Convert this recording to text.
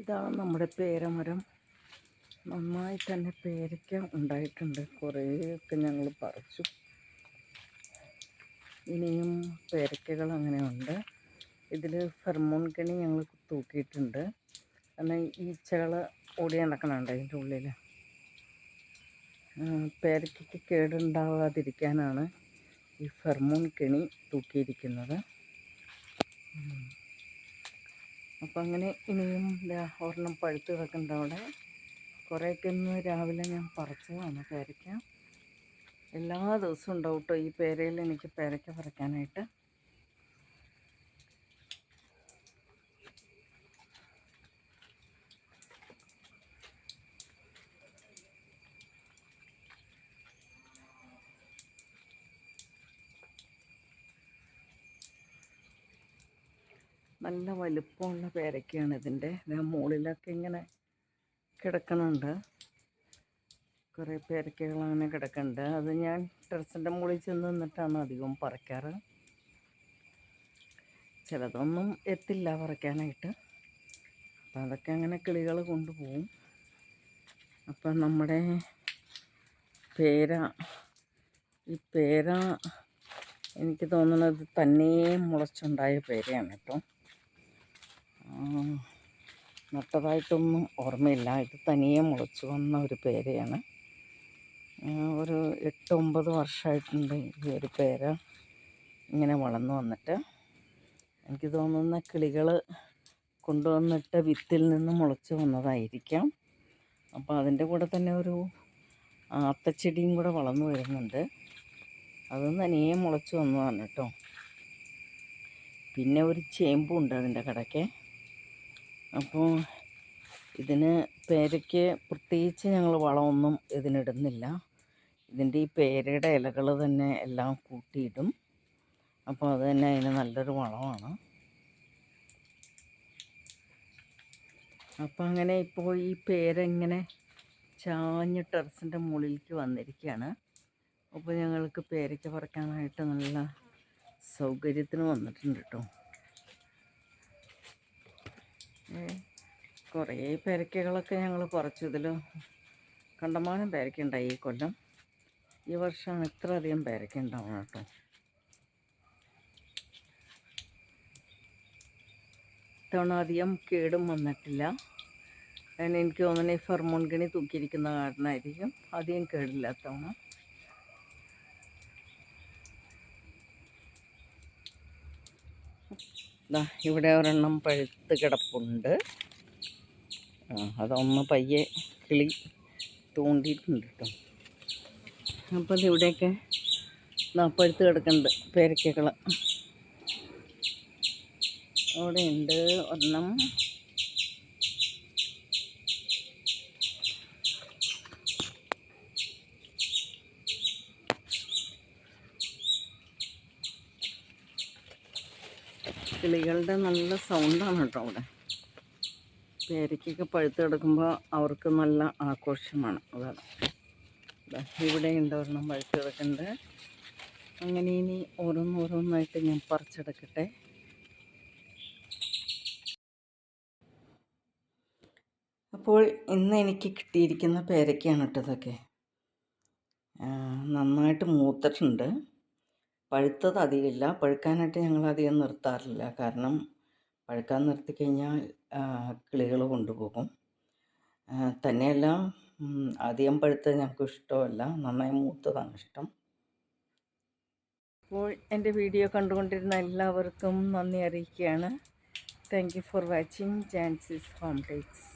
ഇതാണ് നമ്മുടെ പേരമരം. നന്നായി തന്നെ പേരയ്ക്ക ഉണ്ടായിട്ടുണ്ട്. കുറേയൊക്കെ ഞങ്ങൾ പറിച്ചു. ഇനിയും പേരയ്ക്കകൾ അങ്ങനെ ഉണ്ട് ഇതിൽ ഫെർമോൺ കെണി ഞങ്ങൾ തൂക്കിയിട്ടുണ്ട്. കാരണം ഈച്ചകൾ ഓടി നടക്കണുണ്ട് അതിന്റെ ഉള്ളിൽ പേരയ്ക്കയ്ക്ക് കേടുണ്ടാവാതിരിക്കാനാണ് ഈ ഫെർമോൺ കെണി തൂക്കിയിരിക്കുന്നത്. ഉം. അപ്പം അങ്ങനെ ഇനിയും ഒരെണ്ണം പഴുത്ത് കിടക്കുന്നുണ്ട് അവിടെ കുറേയൊക്കെ ഇന്ന് രാവിലെ ഞാൻ പറിച്ചതാണ് പേരയ്ക്ക എല്ലാ ദിവസവും ഉണ്ടാവും കേട്ടോ ഈ പേരയിൽ എനിക്ക് പേരയ്ക്ക പറിക്കാനായിട്ട് നല്ല വലുപ്പമുള്ള പേരക്കയാണ് ഇതിന്റെ. ഞാൻ മുകളിലൊക്കെ ഇങ്ങനെ കിടക്കണുണ്ട്. കുറേ പേരക്കകൾ അങ്ങനെ കിടക്കുന്നുണ്ട് അത് ഞാൻ ടെറസിന്റെ മുകളിൽ ചെന്ന് നിന്നിട്ടാണ് അധികവും പറിക്കാറ്. ചിലതൊന്നും എത്തില്ല പറിക്കാനായിട്ട്. അപ്പം അതൊക്കെ അങ്ങനെ കിളികൾ കൊണ്ടുപോകും. അപ്പം നമ്മുടെ പേര ഈ പേര എനിക്ക് തോന്നുന്നത് തന്നെ മുളച്ചുണ്ടായ പേരയാണ് കേട്ടോ. നട്ടതായിട്ടൊന്നും ഓർമ്മയില്ല. ഇത് തനിയെ മുളച്ചു വന്ന ഒരു പേരയാണ്. ഒരു എട്ട് ഒമ്പത് വർഷമായിട്ടുണ്ട് ഈ ഒരു പേര ഇങ്ങനെ വളർന്നു വന്നിട്ട്. എനിക്ക് തോന്നുന്ന കിളികൾ കൊണ്ടുവന്നിട്ട് വിത്തിൽ നിന്ന് മുളച്ചു വന്നതായിരിക്കാം. അപ്പോൾ അതിന്റെ കൂടെ തന്നെ ഒരു ആത്തച്ചെടിയും കൂടെ വളർന്നു വരുന്നുണ്ട്. അത് തനിയെ മുളച്ചു വന്നതാണ് കേട്ടോ. പിന്നെ ഒരു ചേമ്പുണ്ട് അതിന്റെ കടയ്ക്ക്. അപ്പോൾ ഇതിന് പേരയ്ക്ക് പ്രത്യേകിച്ച് ഞങ്ങൾ വളമൊന്നും ഇതിനിടുന്നില്ല. ഇതിന്റെ ഈ പേരയുടെ ഇലകൾ തന്നെ എല്ലാം കൂട്ടിയിടും. അപ്പോൾ അത് തന്നെ അതിന് നല്ലൊരു വളമാണ്. അപ്പോൾ അങ്ങനെ ഇപ്പോൾ ഈ പേര ഇങ്ങനെ ചാഞ്ഞ് ടെറസിന്റെ മുകളിലേക്ക് വന്നിരിക്കുകയാണ്. അപ്പോൾ ഞങ്ങൾക്ക് പേരയ്ക്ക പറക്കാനായിട്ട് നല്ല സൗകര്യത്തിന് വന്നിട്ടുണ്ട് കേട്ടോ. കുറേ പേരക്കകളൊക്കെ ഞങ്ങൾ പറിച്ചു ഇതിൽ കണ്ടമാനം പേരക്കുണ്ടായി ഈ കൊല്ലം. ഈ വർഷം ഇത്ര അധികം പേരക്കുണ്ടാവണം കേട്ടോ. ഇത്തവണ അധികം കേടും വന്നിട്ടില്ല. അതിന് എനിക്ക് തോന്നുന്നു ഈ ഫെർമോൺ ഗണി തൂക്കിയിരിക്കുന്ന കാരണമായിരിക്കും അധികം കേടില്ലാത്തവണ ദാ ഇവിടെ ഒരെണ്ണം പഴുത്ത് കിടപ്പുണ്ട്. അതൊന്ന് പയ്യെ കിളി തൂണ്ടിയിട്ടുണ്ട് കേട്ടോ. അപ്പോൾ ഇത് ഇവിടെയൊക്കെ പഴുത്ത് കിടക്കുന്നുണ്ട് പേരക്കകൾ അവിടെ ഉണ്ട് ഒരെണ്ണം കിളികളുടെ നല്ല സൗണ്ടാണ് കേട്ടോ അവിടെ. പേരയ്ക്കൊക്കെ പഴുത്ത് കിടക്കുമ്പോൾ അവർക്ക് നല്ല ആഘോഷമാണ്. അതാണ്. ഇവിടെ ഉണ്ട് ഒരെണ്ണം പഴുത്ത് കിടക്കുന്നുണ്ട്. അങ്ങനെ ഇനി ഓരോന്നോരോന്നായിട്ട് ഞാൻ പറിച്ചെടുക്കട്ടെ. അപ്പോൾ ഇന്ന് എനിക്ക് കിട്ടിയിരിക്കുന്ന പേരയ്ക്കാണ് കേട്ടോ ഇതൊക്കെ. നന്നായിട്ട് മൂത്തിട്ടുണ്ട്. പഴുത്തത് അധികമില്ല. പഴുക്കാനായിട്ട് ഞങ്ങൾ അധികം നിർത്താറില്ല. കാരണം പഴുക്കാൻ നിർത്തിക്കഴിഞ്ഞാൽ കിളികൾ കൊണ്ടുപോകും. തന്നെയല്ല അധികം പഴുത്തത് ഞങ്ങൾക്ക് ഇഷ്ടമല്ല. നന്നായി മൂത്തതാണ് ഇഷ്ടം. അപ്പോൾ എന്റെ വീഡിയോ കണ്ടുകൊണ്ടിരുന്ന എല്ലാവർക്കും നന്ദി അറിയിക്കുകയാണ്. Thank you for watching Jancy's home takes